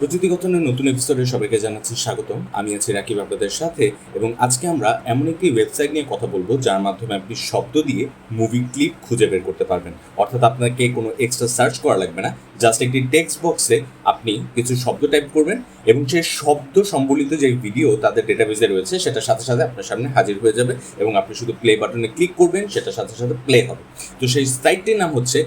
প্রযুক্তিগতনের নতুন এপিসোডে সবাইকে জানাচ্ছি স্বাগতম। আমি আছি রাকিব আপনাদের সাথে এবং আজকে আমরা এমন একটি ওয়েবসাইট নিয়ে কথা বলব, যার মাধ্যমে আপনি শব্দ দিয়ে মুভি ক্লিপ খুঁজে বের করতে পারবেন। অর্থাৎ আপনাকে কোনো এক্সট্রা সার্চ করা লাগবে না। জাস্ট একটি টেক্সট বক্সে আপনি কিছু শব্দ টাইপ করবেন এবং সেই শব্দ সম্বলিত যে ভিডিও তাদের ডেটাবেজে রয়েছে, সেটার সাথে সাথে আপনার সামনে হাজির হয়ে যাবে এবং আপনি শুধু প্লে বাটনে ক্লিক করবেন, সেটার সাথে সাথে প্লে হবে। তো সেই সাইটটির নাম হচ্ছে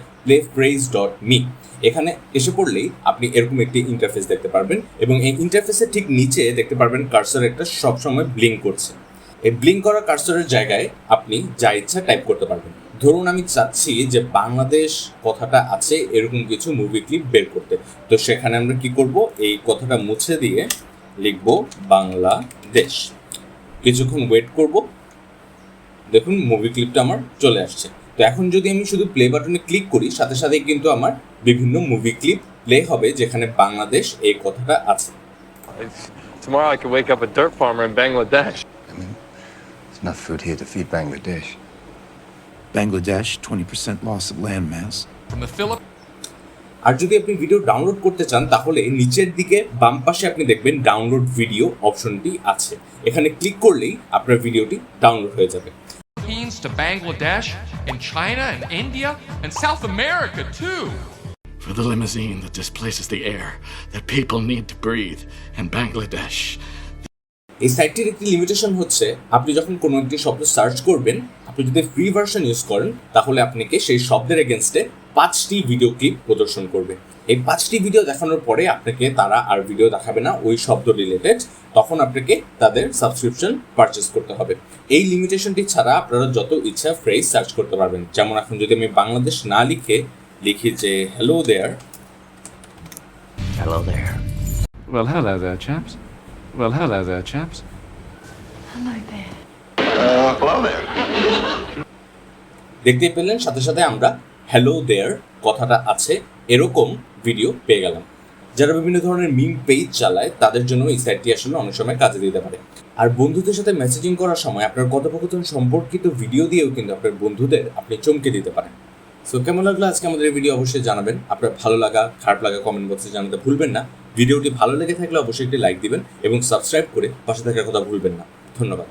ফ্রেজ ডট মি এখানে এসে পড়লেই আপনি এরকম একটি ইন্টারফেস দেখতে পারবেন এবং এই ইন্টারফেসের ঠিক নিচে দেখতে পারবেন কার্সর একটা সবসময় ব্লিঙ্ক করছে। এই ব্লিঙ্ক করা কার্সরের জায়গায় আপনি যা ইচ্ছা টাইপ করতে পারবেন। ধরুন আমি চাচ্ছি যে বাংলাদেশ কথাটা আছে এরকম কিছু মুভি ক্লিপ বের করতে। তো সেখানে আমরা কি করব? এই কথাটা মুছে দিয়ে লিখব বাংলাদেশ। কিছুক্ষণ ওয়েট করব। দেখুন মুভি ক্লিপটা আমার চলে আসছে। তো এখন যদি আমি শুধু প্লে বাটনে ক্লিক করি সাথে সাথে কিন্তু আমার বিভিন্ন মুভি ক্লিপ প্লে হবে যেখানে বাংলাদেশ এই কথাটা আছে Tomorrow I could wake up a dirt farmer in Bangladesh. I mean, there's enough food here to feed Bangladesh. Bangladesh, 20% loss of landmass. From the Philippines. আর যদি আপনি ভিডিও ডাউনলোড করতে চান তাহলে নিচের দিকে বাম পাশে আপনি দেখবেন ডাউনলোড ভিডিও অপশনটি আছে এখানে ক্লিক করলেই আপনার ভিডিওটি ডাউনলোড হয়ে যাবে to Bangladesh and China and India and South America too. For the limousine that displaces the air that people need to breathe in Bangladesh. এই সাইটটির একটি লিমিটেশন হচ্ছে আপনি যখন কোনো একটি শব্দ সার্চ করবেন আপনি যদি ফ্রি ভার্সন ইউজ করেন তাহলে আপনাকে সেই শব্দের এগেনস্টে পাঁচটি ভিডিও ক্লিপ প্রদর্শন করবে এই পাঁচটি ভিডিও দেখানোর পরে আপনাকে তারা আর ভিডিও দেখাবে না ওই শব্দ রিলেটেড তখন আপনাকে তাদের সাবস্ক্রিপশন পারচেস করতে হবে এই লিমিটেশনটি ছাড়া আপনারা যত ইচ্ছা ফ্রেজ সার্চ করতে পারবেন যেমন এখন যদি আমি বাংলাদেশ না লিখে লিখি যে hello there Hello there. Well, hello there, chaps. Well, hello there, chaps. Hello there. দেখতেই পেলেন সাথে সাথে আমরা হ্যালো দেয়ার কথাটা আছে, এরকম ভিডিও পেয়ে গেলাম। যারা বিভিন্ন ধরনের মিম পেজ চালায়, তাদের জন্য এই সাইটটি আসলে অনেক সময় কাজে দিতে পারে। আর বন্ধুদের সাথে মেসেজিং করার সময় আপনার কথোপকথন সম্পর্কিত ভিডিও দিয়েও কিন্তু আপনার বন্ধুদের আপনি চমকে দিতে পারেন। সো কেমন লাগল আজকে আমাদের এই ভিডিও অবশ্যই জানাবেন। আপনার ভালো লাগা, খারাপ লাগা কমেন্ট বক্সে জানাতে ভুলবেন না। ভিডিওটি ভালো লেগে থাকলে অবশ্যই একটি লাইক দিবেন এবং সাবস্ক্রাইব করে পাশে থাকার কথা ভুলবেন না। ধন্যবাদ।